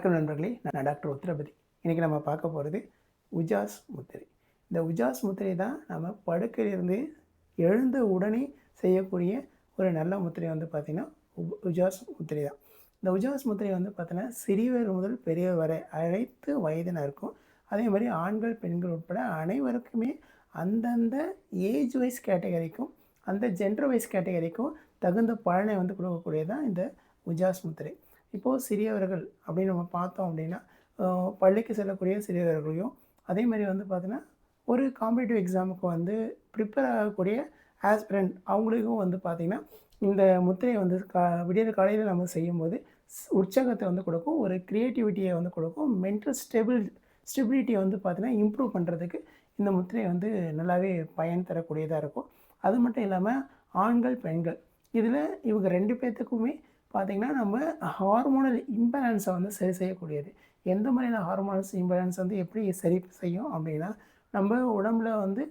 வணக்கம் நண்பர்களே. நான் டாக்டர் உத்திரபதி. இன்றைக்கி நம்ம பார்க்க போகிறது உஜாஸ் முத்திரை. இந்த உஜாஸ் முத்திரை தான் நம்ம படுக்கையிலிருந்து எழுந்த உடனே செய்யக்கூடிய ஒரு நல்ல முத்திரை வந்து பார்த்திங்கன்னா உஜாஸ் முத்திரை தான். இந்த உஜாஸ் முத்திரை வந்து பார்த்தீங்கன்னா சிறியவர் முதல் பெரியவர் வரை அனைத்து வயதினருக்கும் அதே மாதிரி ஆண்கள் பெண்கள் உட்பட அனைவருக்குமே அந்தந்த ஏஜ் வைஸ் கேட்டகரிக்கும் அந்த ஜென்டர் வைஸ் கேட்டகரிக்கும் தகுந்த பலனை வந்து கொடுக்கக்கூடியதான் இந்த உஜாஸ் முத்திரை. இப்போது சிறியவர்கள் அப்படின்னு நம்ம பார்த்தோம் அப்படின்னா பள்ளிக்கு செல்லக்கூடிய சிறியவர்களையும் அதே மாதிரி வந்து பார்த்திங்கன்னா ஒரு காம்படிட்டிவ் எக்ஸாமுக்கு வந்து ப்ரிப்பேர் ஆகக்கூடிய ஆஸ்பிரண்ட் அவங்களுக்கும் வந்து பார்த்திங்கன்னா இந்த முத்திரையை வந்து கா விடியற் காலையில் நம்ம செய்யும்போது ஸ்- உற்சாகத்தை வந்து கொடுக்கும் ஒரு க்ரியேட்டிவிட்டியை வந்து கொடுக்கும் மென்டல் ஸ்டெபிள் ஸ்டெபிலிட்டியை வந்து பார்த்திங்கன்னா இம்ப்ரூவ் பண்ணுறதுக்கு இந்த முத்திரை வந்து நல்லாவே பயன் தரக்கூடியதாக இருக்கும். அது மட்டும் இல்லாமல் ஆண்கள் பெண்கள் இதில் இவங்க ரெண்டு பேர்த்துக்குமே பார்த்திங்கன்னா நம்ம ஹார்மோனல் இம்பேலன்ஸை வந்து சரி செய்யக்கூடியது. எந்த மாதிரியான ஹார்மோனல்ஸ் இம்பேலன்ஸ் வந்து எப்படி சரி செய்யும் அப்படின்னா நம்ம உடம்புல வந்து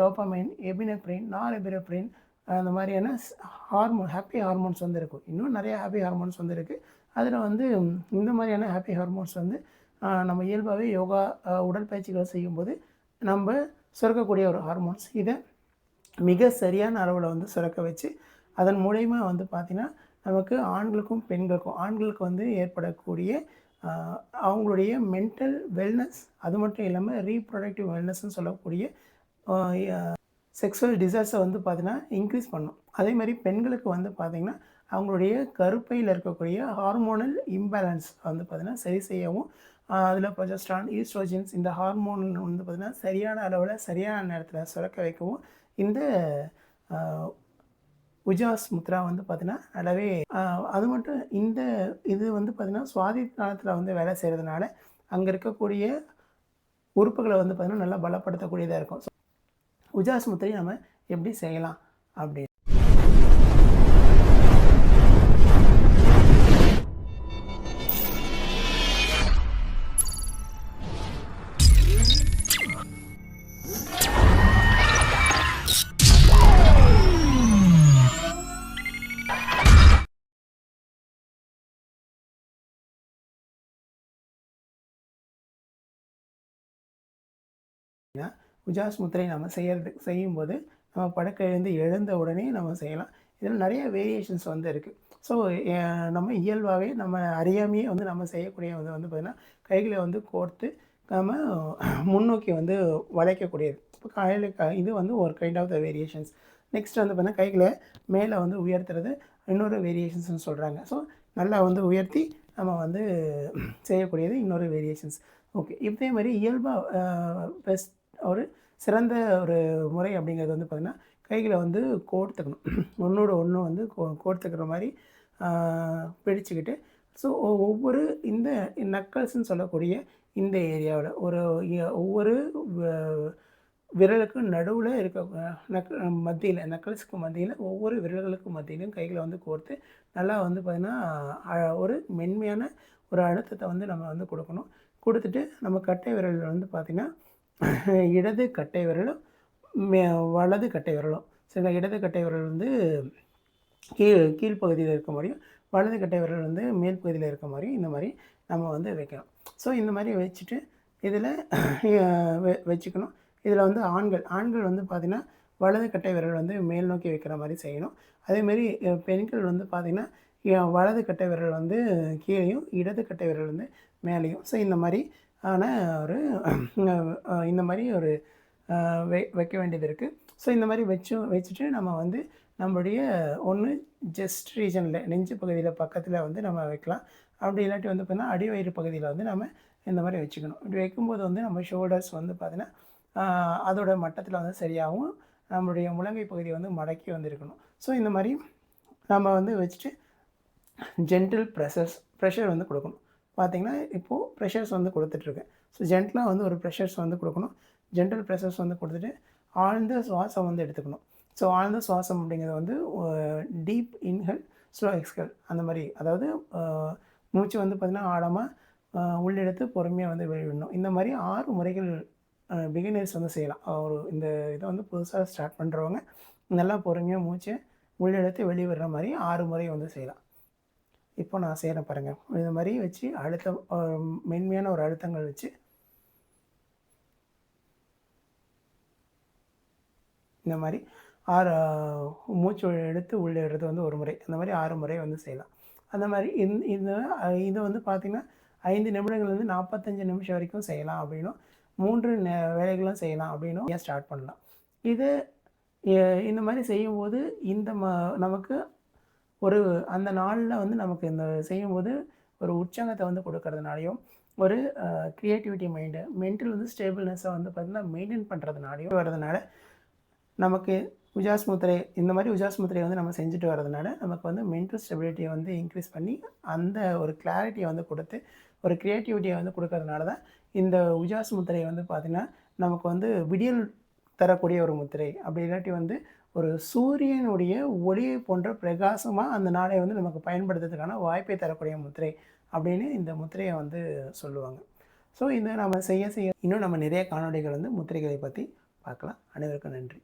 டோப்பமைன் எபினப்ரின் நாரெபினப்ரின் அந்த மாதிரியான ஹார்மோன் ஹாப்பி ஹார்மோன்ஸ் வந்து இருக்கும். இன்னும் நிறைய ஹாப்பி ஹார்மோன்ஸ் வந்து இருக்குது அதில் வந்து இந்த மாதிரியான ஹாப்பி ஹார்மோன்ஸ் வந்து நம்ம இயல்பாகவே யோகா உடற்பயிற்சிகளை உடற்பயிற்சிகள் செய்யும்போது நம்ம சுரக்கக்கூடிய ஒரு ஹார்மோன்ஸ் இதை மிக சரியான அளவில் வந்து சுரக்க வச்சு அதன் மூலயமா வந்து பார்த்திங்கன்னா நமக்கு ஆண்களுக்கும் பெண்களுக்கும் ஆண்களுக்கு வந்து ஏற்படக்கூடிய அவங்களுடைய மென்டல் வெல்னஸ் அது மட்டும் இல்லாமல் ரீப்ரொடக்டிவ் வெல்னஸ்ன்னு சொல்லக்கூடிய செக்ஸுவல் டிசைர்ஸை வந்து பார்த்திங்கன்னா இன்க்ரீஸ் பண்ணும். அதே மாதிரி பெண்களுக்கு வந்து பார்த்திங்கன்னா அவங்களுடைய கருப்பையில் இருக்கக்கூடிய ஹார்மோனல் இம்பேலன்ஸ் வந்து பார்த்திங்கன்னா சரி செய்யவும் அதில் ப்ரொஜஸ்ட்ரான் ஈஸ்ட்ரோஜின்ஸ் இந்த ஹார்மோன் வந்து பார்த்திங்கன்னா சரியான அளவில் சரியான நேரத்தில் சுரக்க வைக்கவும் இந்த உஜாஸ் முத்ரா வந்து பார்த்திங்கன்னா நல்லாவே அது மட்டும் இந்த இது வந்து பார்த்திங்கன்னா காலத்தில் வந்து வேலை செய்கிறதுனால அங்கே இருக்கக்கூடிய உறுப்புகளை வந்து பார்த்திங்கன்னா நல்லா பலப்படுத்தக்கூடியதாக இருக்கும். ஸோ உஜாஸ் முத்திரையை நம்ம எப்படி செய்யலாம் அப்படின்னு. உஜாஸ் முத்திரை நம்ம செய்யறது செய்யும்போது நம்ம படுக்கையிலேருந்து எழுந்த உடனே நம்ம செய்யலாம். இதில் நிறைய வேரியேஷன்ஸ் வந்து இருக்குது ஸோ நம்ம இயல்பாகவே நம்ம அறியாமையே வந்து நம்ம செய்யக்கூடிய வந்து வந்து பார்த்திங்கன்னா கைகளை வந்து கோர்த்து நம்ம முன்னோக்கி வந்து வளைக்கக்கூடியது. இப்போ காலையில் க இது வந்து ஒரு kind of the variations next வந்து பார்த்திங்கன்னா கைகளை மேலே வந்து உயர்த்துறது இன்னொரு வேரியேஷன்ஸ்னு சொல்கிறாங்க ஸோ நல்லா வந்து உயர்த்தி நம்ம வந்து செய்யக்கூடியது இன்னொரு வேரியேஷன்ஸ் ஓகே இதே மாதிரி இயல்பாக பெஸ்ட் ஒரு சிறந்த ஒரு முறை அப்படிங்கிறது வந்து பார்த்திங்கன்னா கைகளை வந்து கோர்த்துக்கணும். ஒன்றோட ஒன்று வந்து கோ கோர்த்துக்கிற மாதிரி பிடிச்சிக்கிட்டு ஸோ ஒவ்வொரு இந்த நக்கல்ஸ்ன்னு சொல்லக்கூடிய இந்த ஏரியாவில் ஒரு ஒவ்வொரு விரலுக்கு நடுவில் இருக்க நக் மத்தியில் நக்கல்ஸுக்கு மத்தியில் ஒவ்வொரு விரல்களுக்கு மத்தியிலும் கைகளை வந்து கோர்த்து நல்லா வந்து பார்த்திங்கன்னா அ- ஒரு மென்மையான ஒரு அழுத்தத்தை வந்து நம்ம வந்து கொடுக்கணும். கொடுத்துட்டு நம்ம கட்டை விரலில் வந்து பார்த்திங்கன்னா இடது கட்டை விரலும் மே- வலது கட்டை விரலும். சரிங்களா? இடது கட்டை விரல் வந்து கீழ் கீழ்ப்பகுதியில் இருக்க மாதிரியும் வலது கட்டை விரல் வந்து மேல் பகுதியில் இருக்க மாதிரியும் இந்த மாதிரி நம்ம வந்து வைக்கணும். ஸோ இந்த மாதிரி வச்சுட்டு இதில் வச்சுக்கணும். இதில் வந்து ஆண்கள் ஆண்கள் வந்து பார்த்திங்கன்னா வலது கட்டை விரல் வந்து மேல் நோக்கி வைக்கிற மாதிரி செய்யணும். அதேமாரி பெண்கள் வந்து பார்த்திங்கன்னா வலது கட்டை விரல் வந்து கீழேயும் இடது கட்டை விரல் வந்து மேலேயும். ஸோ இந்த மாதிரி ஆன ஒரு இந்த மாதிரி ஒரு வை வைக்க வேண்டியது இருக்குது ஸோ இந்த மாதிரி வச்சு வச்சுட்டு நம்ம வந்து நம்மளுடைய ஒன்று ஜஸ்ட் ரீஜனில் நெஞ்சு பகுதியில் பக்கத்தில் வந்து நம்ம வைக்கலாம். அப்படி இல்லாட்டி வந்து பார்த்தீங்கன்னா அடிவயிறு பகுதியில் வந்து நம்ம இந்த மாதிரி வச்சுக்கணும். இப்படி வைக்கும்போது வந்து நம்ம ஷோல்டர்ஸ் வந்து பார்த்திங்கன்னா அதோட மட்டத்தில் வந்து சரியாகவும் நம்மளுடைய முழங்கை பகுதி வந்து மடக்கி வந்துருக்கணும். ஸோ இந்த மாதிரி நம்ம வந்து வச்சுட்டு ஜென்டில் ப்ரெஷர்ஸ் ப்ரெஷர் வந்து கொடுக்கணும். பார்த்தீங்கன்னா இப்போது ப்ரெஷர்ஸ் வந்து கொடுத்துட்ருக்கேன் ஸோ ஜென்டலாக வந்து ஒரு ப்ரெஷர்ஸ் வந்து கொடுக்கணும். ஜென்டல் ப்ரெஷர்ஸ் வந்து கொடுத்துட்டு ஆழ்ந்த சுவாசம் வந்து எடுத்துக்கணும். ஸோ ஆழ்ந்த சுவாசம் அப்படிங்கிறது வந்து டீப் இன்ஹெல் ஸ்லோ எக்ஸ்கல் அந்த மாதிரி. அதாவது மூச்சு வந்து பார்த்திங்கன்னா ஆழமாக உள்ளெடுத்து பொறுமையாக வந்து வெளிவிடணும் இந்த மாதிரி ஆறு முறைகள் பிகினர்ஸ் வந்து செய்யலாம். ஒரு இந்த இதை வந்து புதுசாக ஸ்டார்ட் பண்ணுறவங்க நல்லா பொறுமையாக மூச்சை உள்ளெடுத்து வெளிவிடுற மாதிரி ஆறு முறை வந்து செய்யலாம். இப்போ நான் செய்கிறேன் பாருங்கள் இந்த மாதிரி வச்சு அழுத்தம் மென்மையான ஒரு அழுத்தங்கள் வச்சு இந்த மாதிரி ஆறு மூச்சு எடுத்து உள்ளே எடுத்து வந்து ஒரு முறை அந்த மாதிரி ஆறு முறை வந்து செய்யலாம். அந்த மாதிரி இந்த இது இது வந்து பார்த்திங்கன்னா ஐந்து நிமிடங்கள்லேருந்து நாற்பத்தஞ்சு நிமிஷம் வரைக்கும் செய்யலாம் அப்படின்னும். மூன்று நெ வேலைகளும் செய்யலாம் அப்படின்னும் ஏன் ஸ்டார்ட் பண்ணலாம். இது இந்த மாதிரி செய்யும்போது இந்த ம நமக்கு ஒரு அந்த நாளில் வந்து நமக்கு இந்த செய்யும்போது ஒரு உற்சாகத்தை வந்து கொடுக்கறதுனாலையும் ஒரு க்ரியேட்டிவிட்டி மைண்டு மென்டல் வந்து ஸ்டேபிள்னஸை வந்து பார்த்திங்கன்னா மெயின்டைன் பண்ணுறதுனாலையும் வர்றதுனால நமக்கு உஜாஸ் முத்திரை இந்த மாதிரி உஜாஸ் முத்திரையை வந்து நம்ம செஞ்சுட்டு வர்றதுனால நமக்கு வந்து மென்டல் ஸ்டெபிலிட்டியை வந்து இன்க்ரீஸ் பண்ணி அந்த ஒரு கிளாரிட்டியை வந்து கொடுத்து ஒரு க்ரியேட்டிவிட்டியை வந்து கொடுக்கறதுனால தான் இந்த உஜாஸ் முத்திரையை வந்து பார்த்திங்கன்னா நமக்கு வந்து விடியல் தரக்கூடிய ஒரு முத்திரை. அப்படி இல்லாட்டி வந்து ஒரு சூரியனுடைய ஒளியை போன்ற பிரகாசமாக அந்த நாளை வந்து நமக்கு பயன்படுத்துறதுக்கான வாய்ப்பை தரக்கூடிய முத்திரை அப்படின்னு இந்த முத்திரையை வந்து சொல்லுவாங்க. ஸோ இந்த நம்ம செய்ய செய்ய இன்னும் நம்ம நிறைய காணொளிகள் வந்து முத்திரைகளை பற்றி பார்க்கலாம். அனைவருக்கும் நன்றி.